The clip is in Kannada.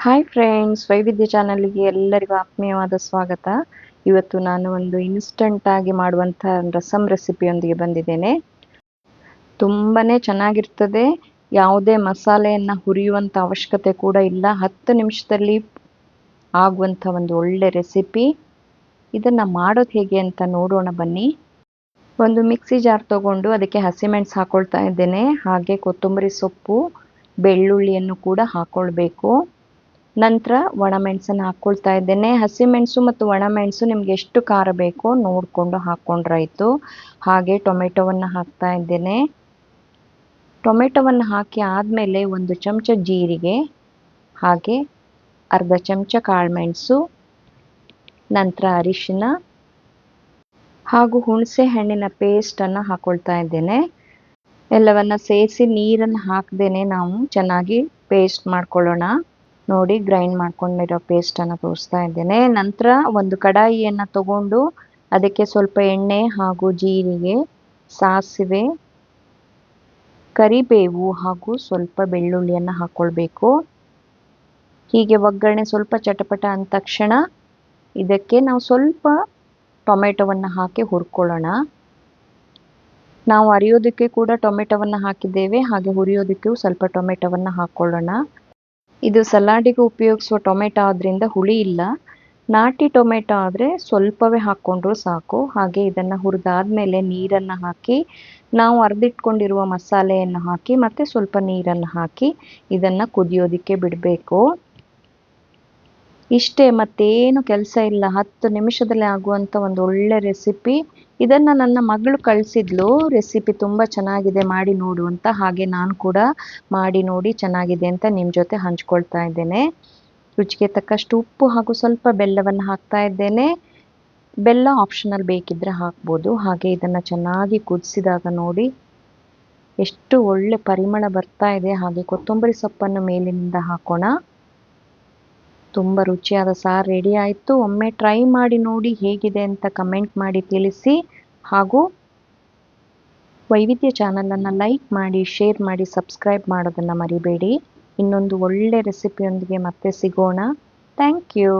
ಹಾಯ್ ಫ್ರೆಂಡ್ಸ್ ವೈವಿಧ್ಯ ಚಾನಲ್ಗೆ ಎಲ್ಲರಿಗೂ ಆತ್ಮೀಯವಾದ ಸ್ವಾಗತ. ಇವತ್ತು ನಾನು ಒಂದು ಇನ್ಸ್ಟಂಟ್ ಆಗಿ ಮಾಡುವಂಥ ರಸಮ್ ರೆಸಿಪಿಯೊಂದಿಗೆ ಬಂದಿದ್ದೇನೆ. ತುಂಬಾ ಚೆನ್ನಾಗಿರ್ತದೆ. ಯಾವುದೇ ಮಸಾಲೆಯನ್ನು ಹುರಿಯುವಂಥ ಅವಶ್ಯಕತೆ ಕೂಡ ಇಲ್ಲ. ಹತ್ತು ನಿಮಿಷದಲ್ಲಿ ಆಗುವಂಥ ಒಂದು ಒಳ್ಳೆ ರೆಸಿಪಿ ಇದನ್ನು ಮಾಡೋದು ಹೇಗೆ ಅಂತ ನೋಡೋಣ ಬನ್ನಿ. ಒಂದು ಮಿಕ್ಸಿ ಜಾರ್ ತಗೊಂಡು ಅದಕ್ಕೆ ಹಸಿಮೆಣಸು ಹಾಕೊಳ್ತಾ ಇದ್ದೇನೆ. ಹಾಗೆ ಕೊತ್ತಂಬರಿ ಸೊಪ್ಪು, ಬೆಳ್ಳುಳ್ಳಿಯನ್ನು ಕೂಡ ಹಾಕೊಳ್ಬೇಕು. ನಂತರ ಒಣಮೆಣಸನ್ನು ಹಾಕ್ಕೊಳ್ತಾ ಇದ್ದೇನೆ. ಹಸಿಮೆಣಸು ಮತ್ತು ಒಣಮೆಣಸು ನಿಮ್ಗೆ ಎಷ್ಟು ಖಾರ ಬೇಕೋ ನೋಡಿಕೊಂಡು ಹಾಕ್ಕೊಂಡ್ರಾಯಿತು ಹಾಗೆ ಟೊಮೆಟೊವನ್ನು ಹಾಕ್ತಾ ಇದ್ದೇನೆ. ಟೊಮೆಟೊವನ್ನು ಹಾಕಿ ಆದಮೇಲೆ ಒಂದು ಚಮಚ ಜೀರಿಗೆ, ಹಾಗೆ ಅರ್ಧ ಚಮಚ ಕಾಳುಮೆಣಸು ನಂತರ ಅರಿಶಿನ, ಹಾಗೂ ಹುಣಸೆ ಹಣ್ಣಿನ ಪೇಸ್ಟನ್ನು ಹಾಕೊಳ್ತಾ ಇದ್ದೇನೆ. ಎಲ್ಲವನ್ನ ಸೇರಿಸಿ ನೀರನ್ನು ಹಾಕ್ದೇನೆ ನಾವು ಚೆನ್ನಾಗಿ ಪೇಸ್ಟ್ ಮಾಡ್ಕೊಳ್ಳೋಣ. ನೋಡಿ ಗ್ರೈಂಡ್ ಮಾಡ್ಕೊಂಡಿರೋ ಪೇಸ್ಟನ್ನು ತೋರಿಸ್ತಾ ಇದ್ದೇನೆ. ನಂತರ ಒಂದು ಕಡಾಯಿಯನ್ನು ತಗೊಂಡು ಅದಕ್ಕೆ ಸ್ವಲ್ಪ ಎಣ್ಣೆ ಹಾಗೂ ಜೀರಿಗೆ, ಸಾಸಿವೆ, ಕರಿಬೇವು ಹಾಗೂ ಸ್ವಲ್ಪ ಬೆಳ್ಳುಳ್ಳಿಯನ್ನು ಹಾಕ್ಕೊಳ್ಬೇಕು ಹೀಗೆ ಒಗ್ಗರಣೆ ಸ್ವಲ್ಪ ಚಟಪಟ ಅಂದ ತಕ್ಷಣ ಇದಕ್ಕೆ ನಾವು ಸ್ವಲ್ಪ ಟೊಮೆಟೊವನ್ನು ಹಾಕಿ ಹುರ್ಕೊಳ್ಳೋಣ. ನಾವು ಅರಿಯೋದಕ್ಕೆ ಕೂಡ ಟೊಮೆಟೊವನ್ನು ಹಾಕಿದ್ದೇವೆ, ಹಾಗೆ ಹುರಿಯೋದಕ್ಕೂ ಸ್ವಲ್ಪ ಟೊಮೆಟೊವನ್ನು ಹಾಕ್ಕೊಳ್ಳೋಣ ಇದು ಸಲಾಡಿಗೆ ಉಪಯೋಗಿಸುವ ಟೊಮೆಟೊ ಆದ್ರಿಂದ ಹುಳಿ ಇಲ್ಲ. ನಾಟಿ ಟೊಮೆಟೊ ಆದರೆ ಸ್ವಲ್ಪವೇ ಹಾಕ್ಕೊಂಡ್ರು ಸಾಕು. ಹಾಗೆ ಇದನ್ನು ಹುರಿದಾದ್ಮೇಲೆ ನೀರನ್ನು ಹಾಕಿ, ನಾವು ಅರ್ದಿಟ್ಕೊಂಡಿರುವ ಮಸಾಲೆಯನ್ನು ಹಾಕಿ ಮತ್ತೆ ಸ್ವಲ್ಪ ನೀರನ್ನು ಹಾಕಿ ಇದನ್ನು ಕುದಿಯೋದಕ್ಕೆ ಬಿಡಬೇಕು. ಇಷ್ಟೇ, ಮತ್ತೇನು ಕೆಲಸ ಇಲ್ಲ. ಹತ್ತು ನಿಮಿಷದಲ್ಲಿ ಆಗುವಂಥ ಒಂದು ಒಳ್ಳೆ ರೆಸಿಪಿ ಇದನ್ನು ನನ್ನ ಮಗಳು ಕಳಿಸಿದ್ಲು. ರೆಸಿಪಿ ತುಂಬ ಚೆನ್ನಾಗಿದೆ, ಮಾಡಿ ನೋಡು ಅಂತ. ಹಾಗೆ ನಾನು ಕೂಡ ಮಾಡಿ ನೋಡಿ ಚೆನ್ನಾಗಿದೆ ಅಂತ ನಿಮ್ಮ ಜೊತೆ ಹಂಚ್ಕೊಳ್ತಾ ಇದ್ದೇನೆ. ರುಚಿಗೆ ತಕ್ಕಷ್ಟು ಉಪ್ಪು ಹಾಗೂ ಸ್ವಲ್ಪ ಬೆಲ್ಲವನ್ನು ಹಾಕ್ತಾ ಇದ್ದೇನೆ. ಬೆಲ್ಲ ಆಪ್ಷನಲ್ ಬೇಕಿದ್ರೆ ಹಾಕ್ಬೋದು. ಹಾಗೆ ಇದನ್ನು ಚೆನ್ನಾಗಿ ಕುದಿಸಿದಾಗ ನೋಡಿ ಎಷ್ಟು ಒಳ್ಳೆ ಪರಿಮಳ ಬರ್ತಾ ಇದೆ. ಹಾಗೆ ಕೊತ್ತಂಬರಿ ಸೊಪ್ಪನ್ನು ಮೇಲಿನಿಂದ ಹಾಕೋಣ. ತುಂಬ ರುಚಿಯಾದ ಸಾರು ರೆಡಿ ಆಯಿತು. ಒಮ್ಮೆ ಟ್ರೈ ಮಾಡಿ ನೋಡಿ ಹೇಗಿದೆ ಅಂತ ಕಮೆಂಟ್ ಮಾಡಿ ತಿಳಿಸಿ. ಹಾಗೂ ವೈವಿಧ್ಯ ಚಾನಲನ್ನು ಲೈಕ್ ಮಾಡಿ ಶೇರ್ ಮಾಡಿ ಸಬ್ಸ್ಕ್ರೈಬ್ ಮಾಡೋದನ್ನು ಮರಿಬೇಡಿ. ಇನ್ನೊಂದು ಒಳ್ಳೆ ರೆಸಿಪಿಯೊಂದಿಗೆ ಮತ್ತೆ ಸಿಗೋಣ. Thank you